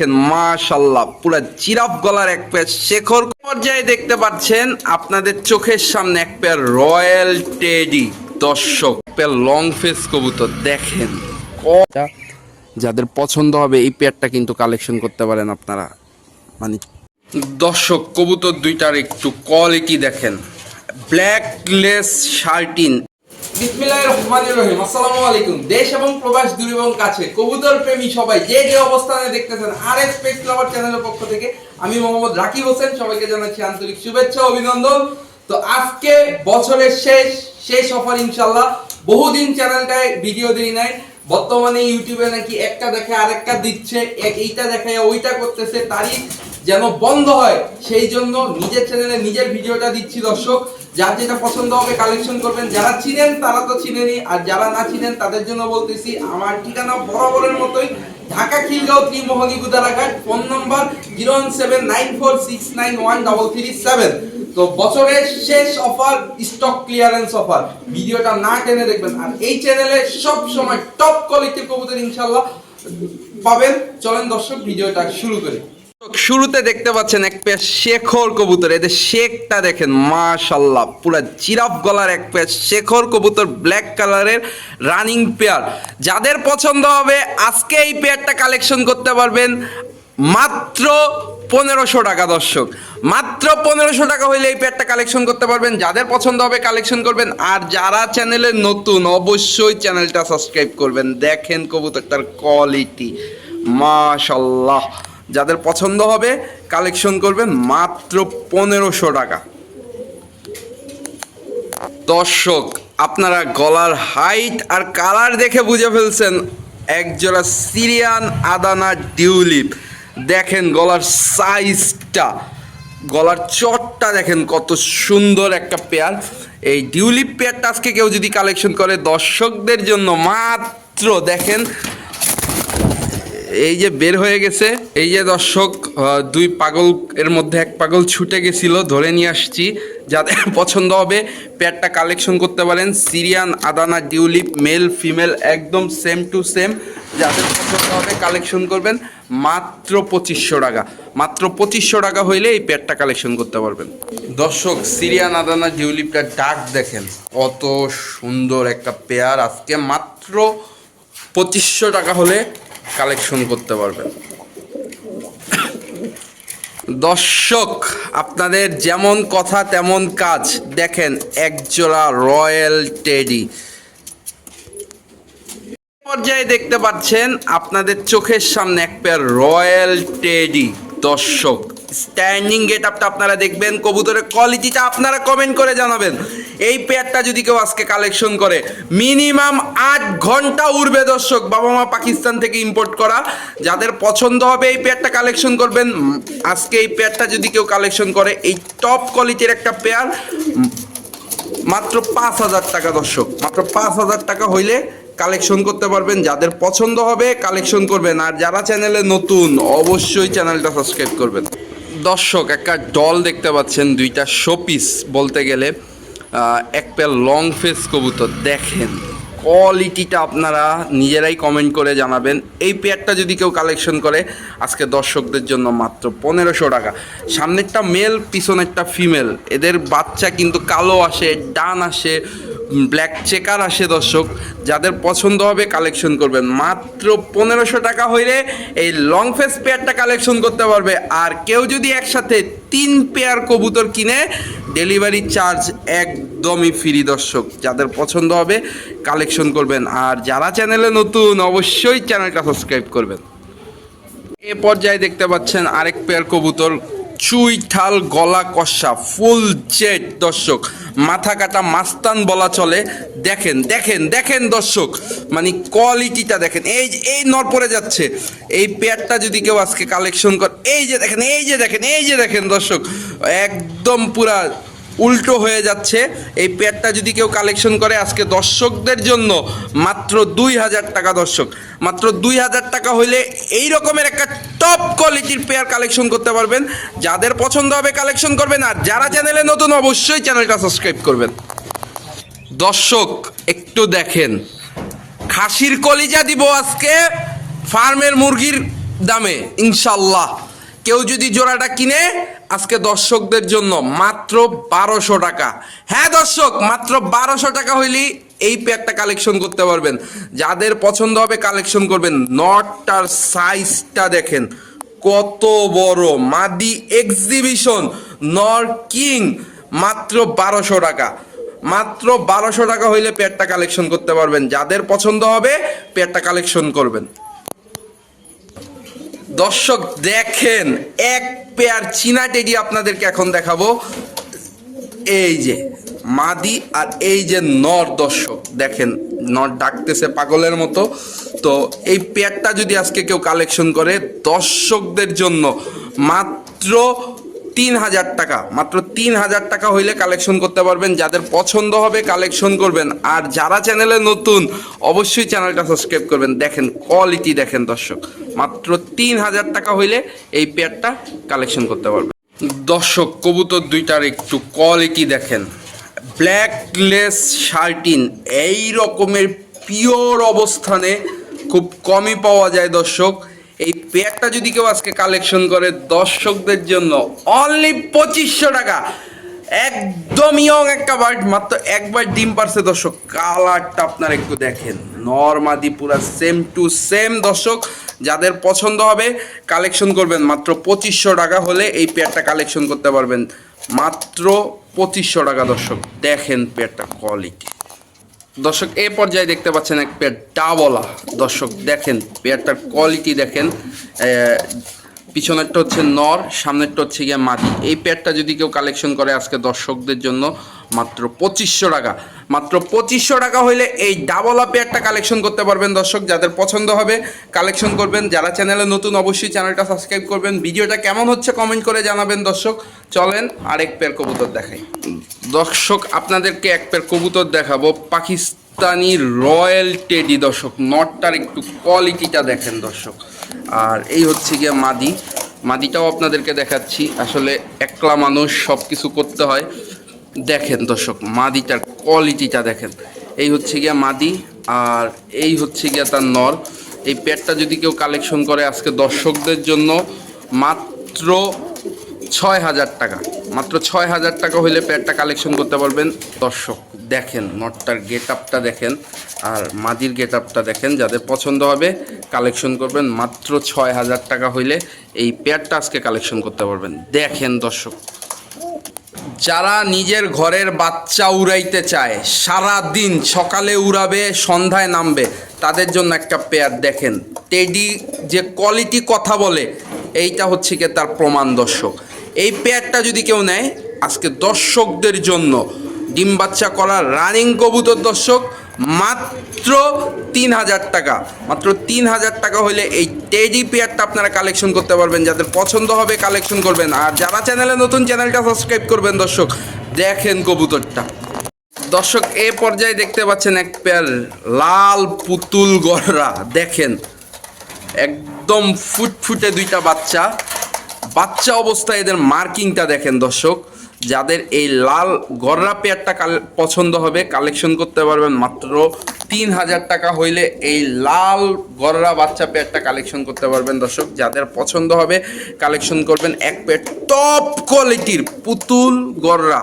দেখেন মাশাল্লাহ পুরা জিরাফ গলার এক পেয়ার শেখর পর্যায়ে দেখতে পাচ্ছেন আপনাদের চোখের সামনে এক পেয়ার রয়্যাল টেডি দর্শক পেয়ার লং ফেস কবুতর দেখেন। ক- যাদের পছন্দ হবে এই পেয়ারটা কিন্তু কালেকশন করতে পারেন আপনারা। মানে দর্শক কবুতর দুইটার একটু কোয়ালিটি দেখেন। ব্ল্যাক লেস শার্টিন দূর বহুদিন চ্যানেলটায় ভিডিও দিই নাই। বর্তমানে ইউটিউবে নাকি একটা দেখে আরেকটা দিচ্ছে। এইটা দেখে ওইটা করতেছে। তারিখ যেন বন্ধ হয়, সেই জন্য নিজের চ্যানেলে নিজের ভিডিওটা দিচ্ছি দর্শক। যার যেটা পছন্দ হবে কালেকশন করবেন। যারা চিনেন, তারা তো চিনেনি। আর যারা না চিনেন, তাদের জন্য বলতেছি, আমার ঠিকানা বরাবরের মতোই, Dhaka Khilgaon Trimohoni Gudaraghat, phone number zero one seven nine four six nine one double three seven. তো বছরের শেষ অফার স্টক ক্লিয়ারেন্স অফার ভিডিওটা না টেনে দেখবেন। আর এই চ্যানেলে সব সময় টপ কোয়ালিটির কবুতর ইনশাল্লাহ পাবেন। চলেন দর্শক, ভিডিওটা শুরু করি। শুরুতে দেখতে পাচ্ছেন এক পেয়ার শেখর কবুতর। এদের শেখটা দেখেন, মাশাল্লাহ, পুরা জিরাফ গলার এক পেয়ার শেখর কবুতর ব্ল্যাক কালারের রানিং পেয়ার যাদের পছন্দ হবে, আজকে এই পেয়ারটা কালেকশন করতে পারবেন। মাত্র পনেরোশো টাকা, দর্শক। মাত্র পনেরোশো টাকা হইলে এই পেয়ারটা কালেকশন করতে পারবেন। যাদের পছন্দ হবে কালেকশন করবেন। আর যারা চ্যানেলে নতুন, অবশ্যই চ্যানেলটা সাবস্ক্রাইব করবেন। দেখেন কবুতরটার কোয়ালিটি মাশাল্লাহ। যাদের পছন্দ হবে কালেকশন করবেন মাত্র পনেরোশো টাকা। দর্শক, আপনারা গলার হাইট আর কালার দেখে বুঝে ফেলছেন। একজোড়া সিরিয়ান আদানা ডিউলিপ দেখেন গলার সাইজটা গলার চটটা দেখেন কত সুন্দর একটা পেয়ার এই ডিউলিপ পেয়ারটা আজকে কেউ যদি কালেকশন করে, দর্শকদের জন্য মাত্র দেখেন এই যে বের হয়ে গেছে, এই যে দর্শক দুই পাগল, এর মধ্যে এক পাগল ছুটে গেছিল, ধরে নিয়ে আসছি যাদের পছন্দ হবে। পেয়ারটা কালেকশন করতে পারেন, সিরিয়ান, আদানা ডিউলিপ মেল, ফিমেল, একদম সেম টু সেম যাদের পছন্দ হবে কালেকশন করবেন, মাত্র পঁচিশশো টাকা। মাত্র পঁচিশশো টাকা হইলে এই পেয়ারটা কালেকশন করতে পারবেন। দর্শক, সিরিয়ান, আদানা ডিউলিপটা ডাক দেখেন। অত সুন্দর একটা পেয়ার। আজকে মাত্র পঁচিশশো টাকা হলে কালেকশন করতে পারবেন। দর্শক, আপনাদের যেমন কথা, তেমন কাজ। দেখেন, একজোড়া রয়্যাল টেডি। পর্যায়ে দেখতে পাচ্ছেন, আপনাদের চোখের সামনে এক পেয়ার রয়্যাল টেডি। দর্শক। স্ট্যান্ডিং গেট আপটা আপনারা দেখবেন, কবুতরের কোয়ালিটিটা আপনারা কমেন্ট করে জানাবেন। এই পেয়ারটা যদি কেউ আজকে কালেকশন করে মিনিমাম আট ঘণ্টা উড়বে দর্শক বাবা মা পাকিস্তান থেকে ইম্পোর্ট করা। যাদের পছন্দ হবে এই পেয়ারটা কালেকশন করবেন আজকে এই পেয়ারটা যদি কেউ কালেকশন করে, এই টপ কোয়ালিটির একটা পেয়ার মাত্র পাঁচ হাজার টাকা দর্শক, মাত্র পাঁচ হাজার টাকা হইলে কালেকশন করতে পারবেন, যাদের পছন্দ হবে কালেকশন করবেন। আর যারা চ্যানেলে নতুন, অবশ্যই চ্যানেলটা সাবস্ক্রাইব করবেন। দর্শক, একটা ডল দেখতে পাচ্ছেন, দুইটা শোপিস বলতে গেলে এক পেয়ার লং ফেস কবুতর। দেখেন কোয়ালিটিটা আপনারা নিজেরাই কমেন্ট করে জানাবেন। এই পেয়ারটা যদি কেউ কালেকশন করে, আজকে দর্শকদের জন্য মাত্র পনেরোশো টাকা। সামনেরটা মেল পিছনেরটা ফিমেল এদের বাচ্চা কিন্তু কালো আসে, ডান আসে ব্ল্যাক চেকার আসে দর্শক, যাদের পছন্দ হবে কালেকশন করবেন। মাত্র পনেরোশো টাকা হইলে এই লং ফেস পেয়ারটা কালেকশন করতে পারবে। আর কেউ যদি একসাথে তিন পেয়ার কবুতর কিনে ডেলিভারি চার্জ একদমই ফ্রি দর্শক। যাদের পছন্দ হবে কালেকশন করবেন। আর যারা চ্যানেলে নতুন, অবশ্যই চ্যানেলটা সাবস্ক্রাইব করবেন। এ পর্যায়ে দেখতে পাচ্ছেন আরেক পেয়ার কবুতর। চুই, ঠাল, গলা কষা, ফুল জেট দর্শক। মাথা কাটা মাস্তান বলা চলে। দেখেন দেখেন দেখেন দর্শক। মানে কোয়ালিটিটা দেখেন। এই এই নর পড়ে যাচ্ছে। এই পেয়ারটা যদি কেউ আজকে কালেকশন করে এই যে দেখেন, এই যে দেখেন, এই যে দেখেন দর্শক। একদম পুরা উল্টো হয়ে যাচ্ছে। এই পেয়ারটা যদি কেউ কালেকশন করে আজকে দর্শকদের জন্য মাত্র দুই হাজার টাকা দর্শক। মাত্র দুই হাজার টাকা হইলে এই রকমের একটা টপ কোয়ালিটির পেয়ার কালেকশন করতে পারবেন। যাদের পছন্দ হবে কালেকশন করবেন, আর যারা চ্যানেলে নতুন, অবশ্যই চ্যানেলটা সাবস্ক্রাইব করবেন। দর্শক, একটু দেখেন। খাসির কলিজা দিব আজকে ফার্মের মুরগির দামে ইনশাল্লাহ কেউ যদি জোড়াটা কিনে, আজকে দর্শকদের জন্য মাত্র বারোশো টাকা। হ্যাঁ দর্শক, মাত্র বারোশো টাকা হইলেই এই প্যাকটা কালেকশন করতে পারবেন। যাদের পছন্দ হবে কালেকশন করবেন। নটটার সাইজটা দেখেন। কত বড়। মাদি এক্সিবিশন নর কিং মাত্র বারোশো টাকা। মাত্র বারোশো টাকা হইলে পেয়ারটা কালেকশন করতে পারবেন। যাদের পছন্দ হবে পেয়ারটা কালেকশন করবেন। দর্শক, দেখেন, এক পেয়ার চীনা টেডি আপনাদেরকে এখন দেখাবো। এই যে মাদি আর এই যে নর দর্শক, দেখেন নর ডাকতেছে পাগলের মতো। তো এই পেয়ারটা যদি আজকে কেউ কালেকশন করে, দর্শকদের জন্য মাত্র তিন হাজার টাকা, মাত্র তিন হাজার টাকা হইলে কালেকশন করতে পারবেন। যাদের পছন্দ হবে কালেকশন করবেন। আর যারা চ্যানেলে নতুন, অবশ্যই চ্যানেলটা সাবস্ক্রাইব করবেন। দেখেন কোয়ালিটি দেখেন দর্শক। মাত্র তিন হাজার টাকা হইলে এই পেয়ারটা কালেকশন করতে পারবেন। দর্শক, কবুতর দুইটার একটু কোয়ালিটি দেখেন। ব্ল্যাকলেস শার্টিন এই রকমের পিওর অবস্থানে খুব কমই পাওয়া যায় দর্শক। এই পেয়ারটা যদি কেউ আজকে কালেকশন করে, দর্শকদের জন্য অনলি পঁচিশশো টাকা। একদম ইয়ং একটা বার্ড মাত্র একবার ডিম পারছে দর্শক কালারটা আপনারা একটু দেখেন। নর্মাদি পুরা সেম টু সেম দর্শক, যাদের পছন্দ হবে কালেকশন করবেন। মাত্র পঁচিশশো টাকা হলে এই পেয়ারটা কালেকশন করতে পারবেন। মাত্র পঁচিশশো টাকা দর্শক, দেখেন পেয়ারটা কোয়ালিটি দর্শক, এ পর্যায়ে দেখতে পাচ্ছেন এক পেয়ার ডাবলা। দর্শক, দেখেন পেয়ারটার কোয়ালিটি দেখেন। পিছনেরটা হচ্ছে নর, সামনেরটা হচ্ছে গিয়ে মাটি। এই পেয়ারটা যদি কেউ কালেকশন করে আজকে দর্শকদের জন্য, মাত্র পঁচিশশো টাকা। মাত্র পঁচিশশো টাকা হইলে এই ডাবলা পেয়ারটা কালেকশন করতে পারবেন দর্শক, যাদের পছন্দ হবে কালেকশন করবেন। যারা চ্যানেলে নতুন, অবশ্যই চ্যানেলটা সাবস্ক্রাইব করবেন। ভিডিওটা কেমন হচ্ছে কমেন্ট করে জানাবেন দর্শক। চলেন আরেক পেয়ার কবুতর দেখাই। দর্শক, আপনাদেরকে এক পেয়ার কবুতর দেখাবো। পাকিস্তানি রয়্যাল টেডি দর্শক, নটটার একটু কোয়ালিটিটা দেখেন দর্শক। আর এই হচ্ছে গিয়ে মাদি। মাদিটাও আপনাদেরকে দেখাচ্ছি। আসলে একলা মানুষ সব কিছু করতে হয়। দেখেন দর্শক, মাদিটার কোয়ালিটিটা দেখেন। এই হচ্ছে গিয়া মাদি আর এই হচ্ছে গিয়া তার নর। এই পেয়ারটা যদি কেউ কালেকশন করে আজকে দর্শকদের জন্য মাত্র ছয় হাজার টাকা। মাত্র ছয় হাজার টাকা হইলে প্যাডটা কালেকশন করতে পারবেন। দর্শক, দেখেন নটটার গেট আপটা দেখেন আর মাদির গেট আপটা দেখেন, যাদের পছন্দ হবে কালেকশন করবেন। মাত্র ছয় হাজার টাকা হইলে এই প্যাডটা আজকে কালেকশন করতে পারবেন। দেখেন দর্শক যারা নিজের ঘরের বাচ্চা উড়াইতে চায় সারা দিন সকালে উড়াবে, সন্ধ্যায় নামবে, তাদের জন্য একটা পেয়ার দেখেন। টেডি যে কোয়ালিটি কথা বলে, এইটা হচ্ছে কি তার প্রমাণ দর্শক। এই পেয়ারটা যদি কেউ নেয়, আজকে দর্শকদের জন্য ডিম বাচ্চা করা রানিং কবুতর দর্শক, মাত্র তিন হাজার টাকা। মাত্র তিন হাজার টাকা হলে এই টেডি পেয়ারটা আপনারা কালেকশন করতে পারবেন। যাদের পছন্দ হবে কালেকশন করবেন। আর যারা চ্যানেলে নতুন চ্যানেলটা সাবস্ক্রাইব করবেন দর্শক, দেখেন কবুতরটা। দর্শক, এ পর্যায়ে দেখতে পাচ্ছেন এক পেয়ার লাল পুতুল গররা দেখেন, একদম ফুটফুটে দুইটা বাচ্চা। বাচ্চা অবস্থায় এদের মার্কিংটা দেখেন দর্শক। যাদের এই লাল গররা পেয়ারটা কাল পছন্দ হবে কালেকশন করতে পারবেন মাত্র তিন হাজার টাকা হইলে এই লাল গররা বাচ্চা পেয়ারটা কালেকশন করতে পারবেন। দর্শক, যাদের পছন্দ হবে কালেকশন করবেন এক পেয়ার টপ কোয়ালিটির পুতুল গররা।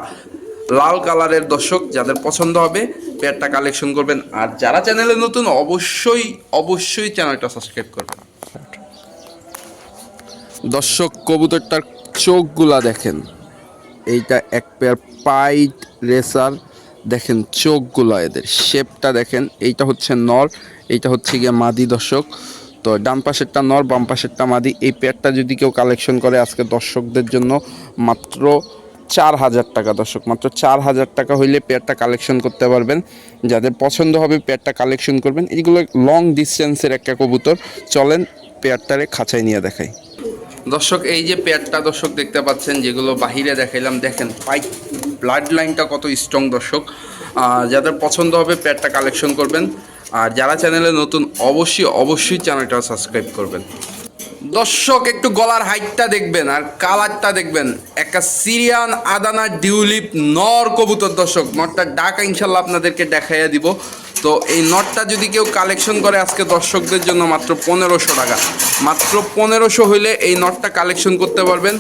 লাল কালারের দর্শক, যাদের পছন্দ হবে, পেয়ারটা কালেকশন করবেন। আর যারা চ্যানেলে নতুন, অবশ্যই অবশ্যই চ্যানেলটা সাবস্ক্রাইব করবেন। দর্শক, কবুতরটার চোখগুলা দেখেন। এইটা এক পেয়ার পাইট রেসার দেখেন চোখগুলো এদের শেপটা দেখেন, এইটা হচ্ছে নর, এইটা হচ্ছে গিয়ে মাদি দর্শক। তো ডান পাশেরটা নর, বাম পাশেরটা মাদি, এই পেয়ারটা যদি কেউ কালেকশন করে আজকে দর্শকদের জন্য মাত্র চার হাজার টাকা দর্শক, মাত্র চার হাজার টাকা হইলে পেয়ারটা কালেকশন করতে পারবেন। যাদের পছন্দ হবে পেয়ারটা কালেকশন করবেন। এইগুলো লং ডিস্টেন্সের একটা কবুতর। চলেন পেয়ারটারে খাঁচায় নিয়ে দেখাই। দর্শক, এই যে পেয়ারটা দর্শক দেখতে পাচ্ছেন, যেগুলো বাহিরে দেখাইলাম, দেখেন পাইপ ব্লাড লাইনটা কত স্ট্রং দর্শক। যাদের পছন্দ হবে পেয়ারটা কালেকশন করবেন। আর যারা চ্যানেলে নতুন, অবশ্যই অবশ্যই চ্যানেলটা সাবস্ক্রাইব করবেন। দর্শক একটু গলার হাইটটা দেখবেন আর কালারটা দেখবেন। একটা সিরিয়ান আদানা ডিউলিপ নর কবুতর দর্শক, নরটা ডাকা ইনশাল্লাহ আপনাদেরকে দেখাইয়া দিব। তো এই নটটা যদি কেউ কালেকশন করে, আজকে দর্শকদের জন্য মাত্র পনেরোশো টাকা। মাত্র পনেরোশো হইলে এই নটটা কালেকশন করতে পারবেন।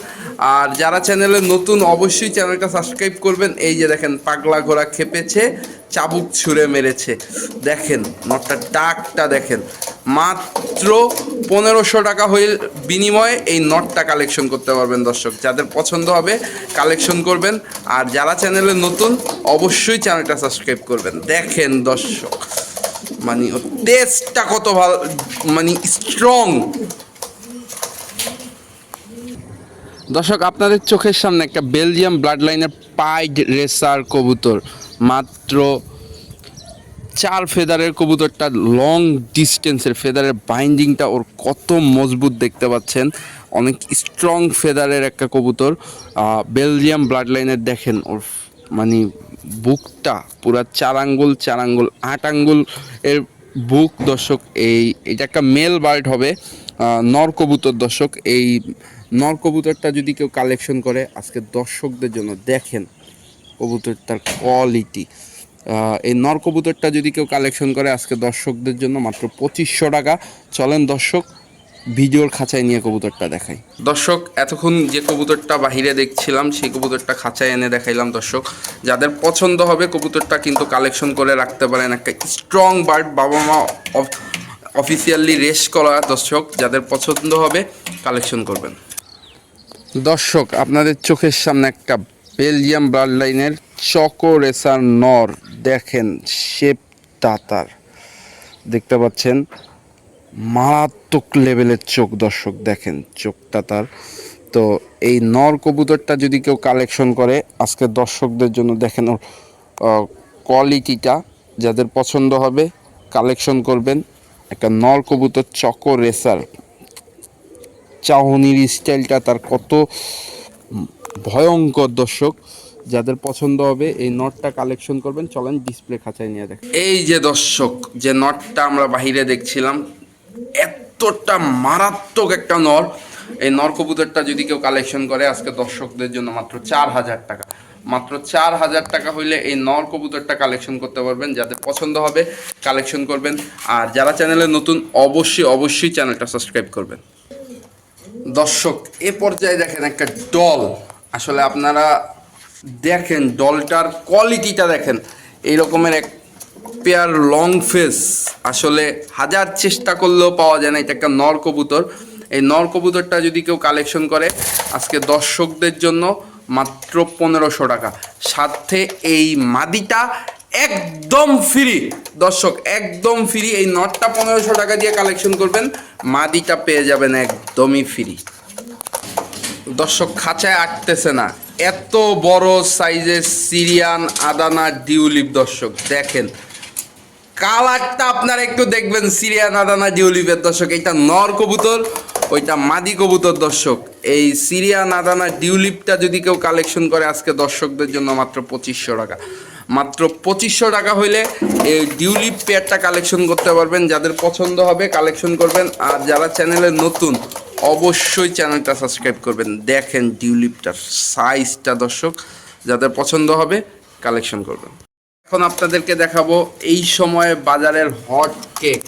আর যারা চ্যানেলে নতুন, অবশ্যই চ্যানেলটা সাবস্ক্রাইব করবেন। এই যে দেখেন, পাগলা ঘোড়া খেপেছে। চাবুক ছুঁড়ে মেরেছে। দেখেন, নটটা ডাকটা দেখেন। মাত্র পনেরোশো টাকা হয়ে বিনিময়ে এই নটটা কালেকশন করতে পারবেন দর্শক। যাদের পছন্দ হবে, কালেকশন করবেন। আর যারা চ্যানেলে নতুন, অবশ্যই চ্যানেলটা সাবস্ক্রাইব করবেন। দেখেন দর্শক মানে টেস্টটা কত ভালো মানে স্ট্রং দর্শক, আপনাদের চোখের সামনে একটা বেলজিয়াম ব্লাড লাইনের পাইড রেসার কবুতর। মাত্র চার ফেদারের কবুতরটা লং ডিস্টেন্সের ফেদারের বাইন্ডিংটা ওর কত মজবুত দেখতে পাচ্ছেন। অনেক স্ট্রং ফেদারের একটা কবুতর। বেলজিয়াম ব্লাড লাইনের দেখেন ওর মানে বুকটা পুরা চার আঙ্গুল চার আঙ্গুল, আট আঙ্গুল এর বুক দর্শক এই, এটা একটা মেল বার্ড হবে। নর কবুতর দর্শক। এই নর কবুতরটা যদি কেউ কালেকশন করে, আজকে দর্শকদের জন্য দেখেন কবুতরটার কোয়ালিটি এই নর কবুতরটা যদি কেউ কালেকশন করে আজকে দর্শকদের জন্য মাত্র পঁচিশশো টাকা। চলেন দর্শক ভিডিওর খাঁচায় নিয়ে কবুতরটা দেখাই। দর্শক এতক্ষণ যে কবুতরটা বাহিরে দেখছিলাম সেই কবুতরটা খাঁচায় এনে দেখাইলাম দর্শক। যাদের পছন্দ হবে কবুতরটা কিন্তু কালেকশন করে রাখতে পারেন একটা স্ট্রং বার্ড বাবা মা অফিসিয়ালি রেস করা দর্শক। যাদের পছন্দ হবে কালেকশন করবেন। দর্শক আপনাদের চোখের সামনে একটা বেলজিয়াম ব্লাড লাইনের চকো রেসার নর, দেখেন শেপ তাতার। দেখতে পাচ্ছেন, মারাত্মক লেভেলের চোখ, দর্শক, দেখেন চোখ তার তো এই নর কবুতরটা যদি কেউ কালেকশন করে, আজকে দর্শকদের জন্য দেখেন ওর কোয়ালিটিটা যাদের পছন্দ হবে কালেকশন করবেন। একটা নর কবুতর চকো রেসার চাহনির স্টাইলটা তার কত ভয়ঙ্কর দর্শক, যাদের পছন্দ হবে এই নটটা কালেকশন করবেন। চলেন ডিসপ্লে খাঁচায় নিয়ে দেখ। এই যে দর্শক, যে নটটা আমরা বাহিরে দেখছিলাম, এতটা মারাত্মক একটা নর। এই নর কবুতরটা যদি কেউ কালেকশন করে, আজকে দর্শকদের জন্য মাত্র চার হাজার টাকা। মাত্র চার হাজার টাকা হইলে এই নর কবুতরটা কালেকশন করতে পারবেন। যাদের পছন্দ হবে কালেকশন করবেন। আর যারা চ্যানেলে নতুন, অবশ্যই অবশ্যই চ্যানেলটা সাবস্ক্রাইব করবেন। দর্শক, এ পর্যায়ে দেখেন একটা ডল আসলে আপনারা দেখেন ডলটার কোয়ালিটিটা দেখেন। এই রকমের এক পেয়ার লং ফেস আসলে হাজার চেষ্টা করলেও পাওয়া যায় না, এটা একটা নর কবুতর। এই নর কবুতরটা যদি কেউ কালেকশন করে, আজকে দর্শকদের জন্য মাত্র পনেরোশো টাকা। সাথে এই মাদিটা একদম ফ্রি দর্শক, একদম ফ্রি এই নটটা পনেরোশো টাকা দিয়ে কালেকশন করবেন, মাদিটা পেয়ে যাবেন একদমই ফ্রি দর্শক, খাঁচায় আটতেছে না। এত বড় সাইজের সিরিয়ান আদানা ডিউলিপ দর্শক, দেখেন। কালারটা আপনারা একটু দেখবেন, সিরিয়ান আদানা ডিউলিপের দর্শক। এইটা নর কবুতর, ওইটা মাদি কবুতর, দর্শক। এই সিরিয়ান আদানা ডিউলিপটা যদি কেউ কালেকশন করে, আজকে দর্শকদের জন্য মাত্র পঁচিশশো টাকা। মাত্র পঁচিশশো টাকা হইলে এই ডিউলিপ পেয়ারটা কালেকশন করতে পারবেন। যাদের পছন্দ হবে, কালেকশন করবেন। আর যারা চ্যানেলে নতুন অবশ্যই চ্যানেলটা সাবস্ক্রাইব করবেন। দেখেন ডিউলিপটার সাইজটা দর্শক, যাদের পছন্দ হবে কালেকশন করবেন। এখন আপনাদেরকে দেখাবো এই সময়ে বাজারের হট কেক।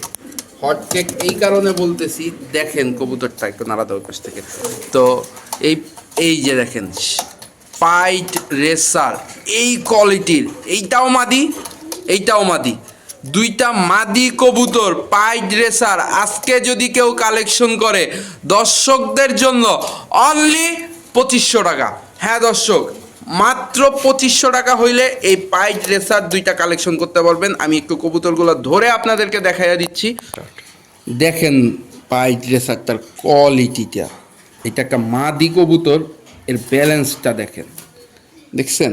হট কেক এই কারণে বলতেছি, দেখেন কবুতরটা একটু নাড়াতে ওই পাশ থেকে। তো এই এই যে দেখেন, পাইট রেসার, এই কোয়ালিটির, এইটাও মাদি এইটাও মাদি। দুইটা মাদি কবুতর পাইট রেসার, আজকে যদি কেউ কালেকশন করে, দর্শকদের জন্য অনলি পঁচিশশো টাকা। হ্যাঁ দর্শক, মাত্র পঁচিশশো টাকা হইলে এই পাইট রেসার দুইটা কালেকশন করতে পারবেন। আমি একটু কবুতরগুলো ধরে আপনাদেরকে দেখাইয়া দিচ্ছি। দেখেন পাইট রেসারটার কোয়ালিটিটা এটা একটা মাদি কবুতর, এর ব্যালেন্সটা দেখেন। দেখছেন?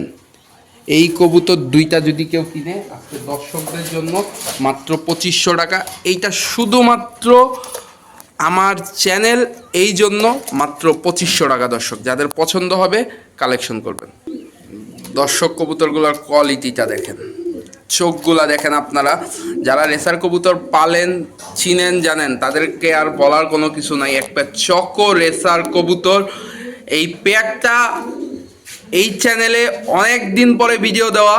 এই কবুতর দুইটা যদি কেউ কিনে, আজকে দর্শকদের জন্য মাত্র পঁচিশশো টাকা। এইটা শুধুমাত্র আমার চ্যানেল, এই জন্য মাত্র পঁচিশশো টাকা দর্শক। যাদের পছন্দ হবে, কালেকশন করবেন। দর্শক কবুতরগুলোর কোয়ালিটিটা দেখেন। চোখগুলা দেখেন আপনারা। যারা রেসার কবুতর পালেন, চিনেন, জানেন, তাদেরকে আর বলার কোনো কিছু নাই। একটা চকো রেসার কবুতর। এই পেয়ারটা এই চ্যানেলে অনেক দিন পরে ভিডিও দেওয়া।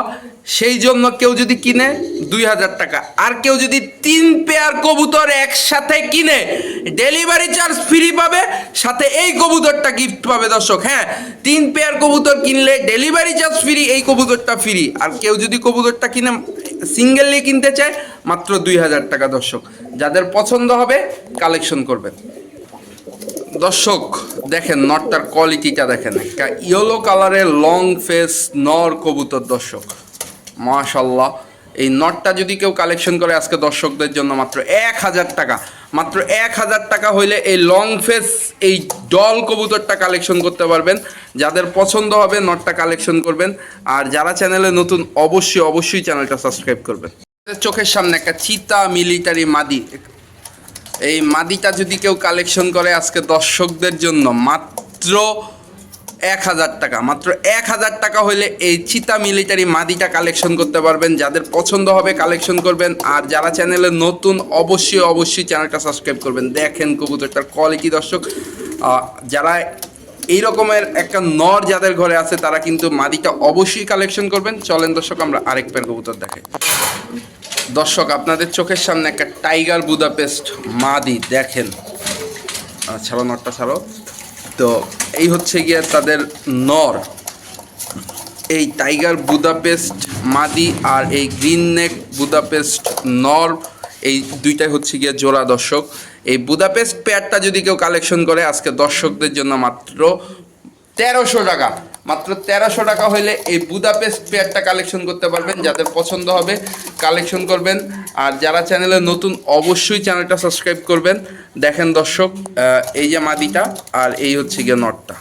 সেই জন্য কেউ যদি কিনে, দুই হাজার টাকা। আর কেউ যদি তিন পেয়ার কবুতর একসাথে কিনে ডেলিভারি চার্জ ফ্রি পাবে, সাথে এই কবুতরটা গিফট পাবে দর্শক। হ্যাঁ তিন পেয়ার কবুতর কিনলে ডেলিভারি চার্জ ফ্রি এই কবুতরটা ফ্রি আর কেউ যদি কবুতরটা কিনে সিঙ্গেললি কিনতে চায়, মাত্র দুই হাজার টাকা দর্শক। যাদের পছন্দ হবে কালেকশন করবেন। দর্শক, দেখেন নটটার কোয়ালিটিটা দেখেন। ইয়েলো কালারের লং ফেস নর কবুতর দর্শক। মাশাল্লাহ এই নটটা যদি কেউ কালেকশন করে আজকে দর্শকদের জন্য মাত্র এক হাজার টাকা। মাত্র এক হাজার টাকা হইলে এই লং ফেস এই ডল কবুতরটা কালেকশন করতে পারবেন। যাদের পছন্দ হবে নটটা কালেকশন করবেন। আর যারা চ্যানেলে নতুন, অবশ্যই অবশ্যই চ্যানেলটা সাবস্ক্রাইব করবেন। চোখের সামনে একটা চিতা মিলিটারি মাদি। এই মাদিটা যদি কেউ কালেকশন করে আজকে দর্শকদের জন্য মাত্র এক হাজার টাকা, মাত্র এক হাজার টাকা হলে এই চিতা মিলিটারি মাদিটা কালেকশন করতে পারবেন। যাদের পছন্দ হবে কালেকশন করবেন। আর যারা চ্যানেলে নতুন, অবশ্যই অবশ্যই চ্যানেলটা সাবস্ক্রাইব করবেন। দেখেন কবুতরটার কোয়ালিটি দর্শক। যারা এই রকমের একটা নর যাদের ঘরে আছে, তারা কিন্তু মাদিটা অবশ্যই কালেকশন করবেন। চলেন দর্শক, আমরা আরেক পেয়ার কবুতর দেখাই। দর্শক, আপনাদের চোখের সামনে একটা টাইগার বুদাপেস্ট মাদি দেখেন। ছাড়ো নরটা ছাড়ো। তো এই হচ্ছে গিয়ে তাদের নর। এই টাইগার বুদাপেস্ট মাদি আর এই গ্রিন নেক বুদাপেস্ট নর, এই দুইটাই হচ্ছে গিয়ে জোড়া দর্শক। এই বুদাপেস্ট পেয়ারটা যদি কেউ কালেকশন করে, আজকে দর্শকদের জন্য মাত্র তেরোশো টাকা। মাত্র তেরোশো টাকা হইলে এই বুদাপেস্ট পেয়ারটা কালেকশন করতে পারবেন, যাদের পছন্দ হবে কালেকশন করবেন। আর যারা চ্যানেলে নতুন, অবশ্যই চ্যানেলটা সাবস্ক্রাইব করবেন। দেখেন দর্শক এই যে মাদিটা আর এই হচ্ছে গিয়ে নটটা।